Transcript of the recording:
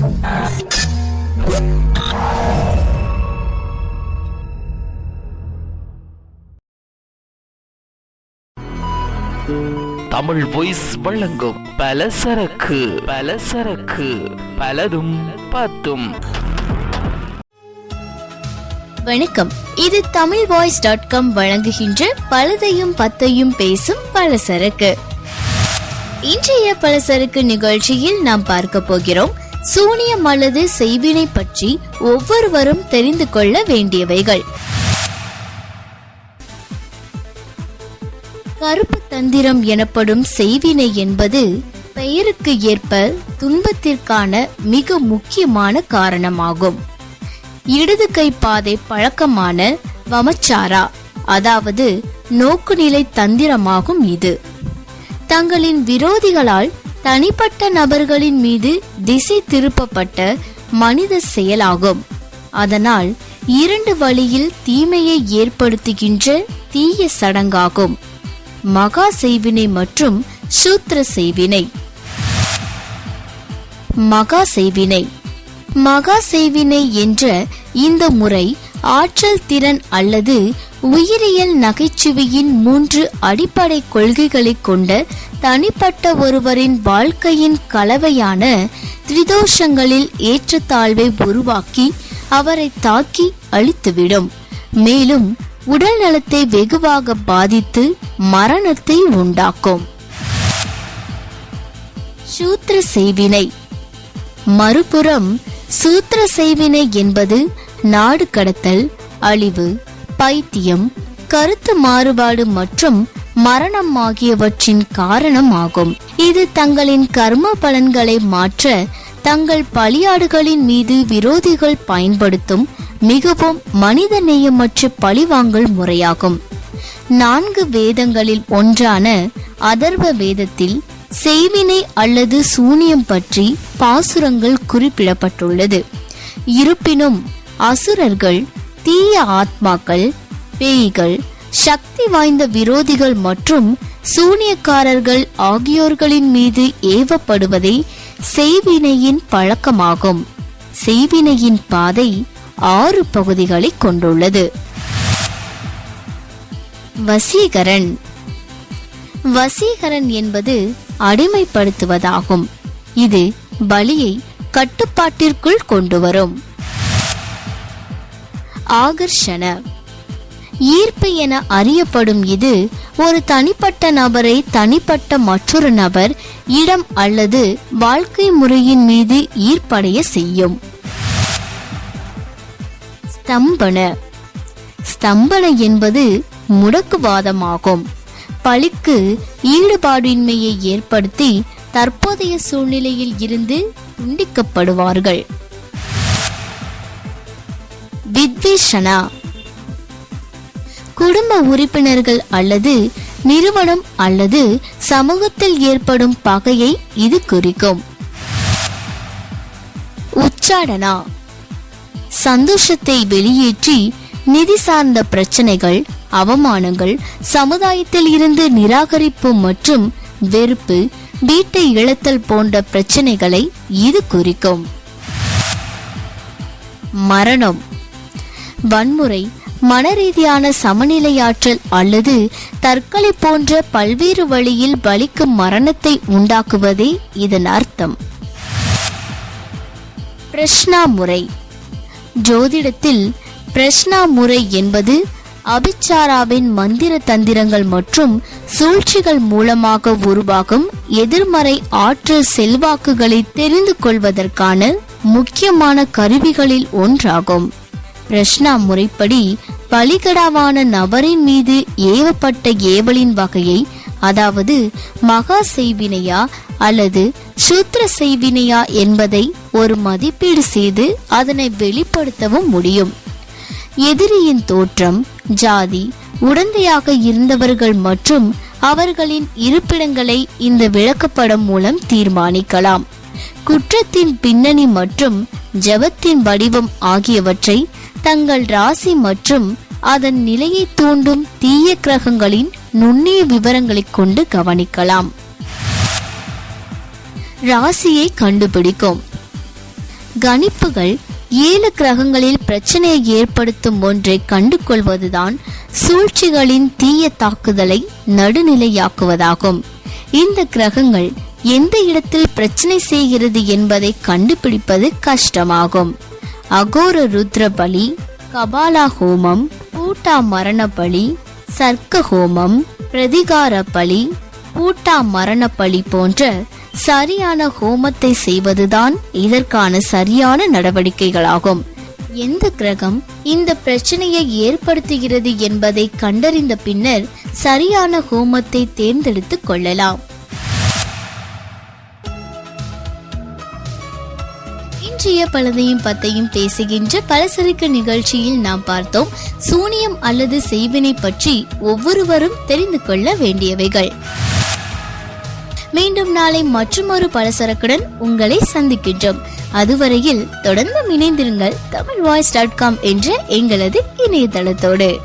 Tamil voice வழங்கும் பலசரக்கு பலசரக்கு பலதும் பத்தும். வணக்கம். இது தமிழ் வாய்ஸ் டாட் காம் வழங்குகின்ற பலதையும் பத்தையும் பேசும் பல சரக்கு. இன்றைய பலசரக்கு நிகழ்ச்சியில் நாம் பார்க்க போகிறோம். சூனியம் அல்லது செய்வினை பற்றி ஒவ்வொருவரும் தெரிந்து கொள்ள வேண்டியவைகள். கருப்பு தந்திரம் எனப்படும் செய்வினை என்பது பெயருக்கு ஏற்ப துன்பத்திற்கான மிக முக்கியமான காரணமாகும். இடது கை பாதை பழக்கமான வமச்சாரா அதாவது நோக்குநிலை தந்திரமாகும் இது. தங்களின் விரோதிகளால் தனிப்பட்ட நபர்களின் மீது திசை திருப்பப்பட்ட மனித செயலாகும். அதனால் இரண்டு வழியில் தீமையை ஏற்படுத்துகின்ற தீய சடங்காகும். மகா செய்வினை மற்றும் சூத்திர செய்வினை. மகா செய்வினை. மகா செய்வினை என்ற இந்த முறை ஆற்றல் திறன் அல்லது உயிரியல் நகைச்சுவையின் மூன்று அடிப்படை கொள்கைகளை கொண்ட தனிப்பட்ட ஒருவரின் வாழ்க்கையின் கலவையான திரிதோஷங்களில் ஏற்றத்தாழ்வை உருவாக்கி அவரை தாக்கி அழித்துவிடும். மேலும் உடல் நலத்தை வெகுவாக பாதித்து மரணத்தை உண்டாக்கும். சூத்திர செய்வினை. மறுபுறம் சூத்திர செய்வினை என்பது நாடு கடத்தல் அழிவு பைத்தியம் கருத்து மாறுபாடு மற்றும் மரணம் ஆகியவற்றின் காரணம் ஆகும் இது தங்களின் கர்ம பலன்களை மாற்ற தங்கள் பலியாடுகளின் மீது விரோதிகள் பயன்படுத்தும் மிகவும் மனித நேயமற்ற பழிவாங்கல் முறையாகும். நான்கு வேதங்களில் ஒன்றான அதர்வ வேதத்தில் செய்வினை அல்லது சூனியம் பற்றி பாசுரங்கள் குறிப்பிடப்பட்டுள்ளது. இருப்பினும் அசுரர்கள் தீய ஆத்மாக்கள் பேய்கள் சக்தி வாய்ந்த விரோதிகள் மற்றும் சூனியக்காரர்கள் ஆகியோர்களின் மீது ஏவப்படுவதே செய்வினையின் பழக்கமாகும். செய்வினையின் பாதை ஆறு பகுதிகளை கொண்டுள்ளது. வசீகரன். வசீகரன் என்பது அடிமைப்படுத்துவதாகும். இது பலியை கட்டுப்பாட்டிற்குள் கொண்டு வரும் ஆகர்ஷண. ஈர்ப்பு என அறியப்படும் இது ஒரு தனிப்பட்ட நபரை தனிப்பட்ட மற்றொரு நபர் இடம் அல்லது வாழ்க்கை முறையின் மீது ஈர்ப்படைய செய்யும். ஸ்தம்பன. ஸ்தம்பன என்பது முடக்குவாதமாகும். பழிக்கு ஈடுபாடின்மையை ஏற்படுத்தி தற்போதைய சூழ்நிலையில் இருந்து துண்டிக்கப்படுவார்கள். வித்வேஷனா. குடும்ப உறுப்பினர்கள் அல்லது நிறுவனம் அல்லது சமூகத்தில் ஏற்படும் பகையை இது குறிக்கும். உச்சாடனா. சந்தோஷத்தை வெளியேற்றி நிதி சார்ந்த பிரச்சனைகள் அவமானங்கள் சமுதாயத்தில் இருந்து நிராகரிப்பு மற்றும் வெறுப்பு வீட்டை இழத்தல் போன்ற பிரச்சனைகளை இது குறிக்கும். மரணம். வன்முறை மனரீதியான சமநிலையாற்றல் அல்லது தற்கொலை போன்ற பல்வேறு வழியில் பலிக்கும் மரணத்தை உண்டாக்குவதே இதன் அர்த்தம். பிரஷ்னா முறை. ஜோதிடத்தில் பிரஷ்னா முறை என்பது அபிச்சாராவின் மந்திர தந்திரங்கள் மற்றும் சூழ்ச்சிகள் மூலமாக உருவாகும் எதிர்மறை ஆற்றல் செல்வாக்குகளை தெரிந்து கொள்வதற்கான முக்கியமான கருவிகளில் ஒன்றாகும். பிரஷ்னா முறைப்படி பலிகடாவான நபரின் மீது ஏவப்பட்ட ஏவலின் வகையை அதாவது மகா செய்வினையா அல்லது சூத்திர செய்வினையா என்பதை ஒரு மதிப்பீடு செய்து அதனை வெளிப்படுத்தவும் முடியும். எதிரியின் தோற்றம் ஜாதி உடந்தையாக இருந்தவர்கள் மற்றும் அவர்களின் இருப்பிடங்களை இந்த விளக்கப்படம் மூலம் தீர்மானிக்கலாம். குற்றத்தின் பின்னணி மற்றும் ஜபத்தின் வடிவம் ஆகியவற்றை தங்கள் ராசி மற்றும் அதன் நிலையை தூண்டும் தீய கிரகங்களின் நுண்ணிய விவரங்களைக் கொண்டு கவனிக்கலாம். ராசியை கண்டுபிடிக்கும். கணிப்புகள் ஏழு கிரகங்களில் பிரச்சனையை ஏற்படுத்தும் ஒன்றை கண்டுகொள்வதுதான் சூழ்ச்சிகளின் தீய தாக்குதலை நடுநிலையாக்குவதாகும். இந்த கிரகங்கள் எந்த இடத்தில் பிரச்சனை செய்கிறது என்பதை கண்டுபிடிப்பது கஷ்டமாகும். அகோர ருத்ர பலி கபாலா ஹோமம் பூட்டா மரண பலி சர்க்க ஹோமம் பிரதிகார பலி பூட்டா மரண பலி போன்ற சரியான ஹோமத்தை செய்வதுதான் இதற்கான சரியான நடவடிக்கைகளாகும். எந்த கிரகம் இந்த பிரச்சனையை ஏற்படுத்துகிறது என்பதை கண்டறிந்த பின்னர் சரியான ஹோமத்தை தேர்ந்தெடுத்துக் கொள்ளலாம். பற்றிய பலதையும் பத்தையும் பேசுகின்ற பலசரக்கு நிகழ்ச்சியில் நாம் பார்த்தோம் சூனியம் அல்லது செய்வினை பற்றி ஒவ்வொருவரும் தெரிந்து கொள்ள வேண்டியவைகள். மீண்டும் நாளை மற்றொரு பலசரக்குடன் உங்களை சந்திக்கின்றோம். அதுவரையில் தொடர்ந்து இணைந்திருங்கள் தமிழ் வாய்ஸ் டாட் காம் என்ற எங்களது இணையதளத்தோடு.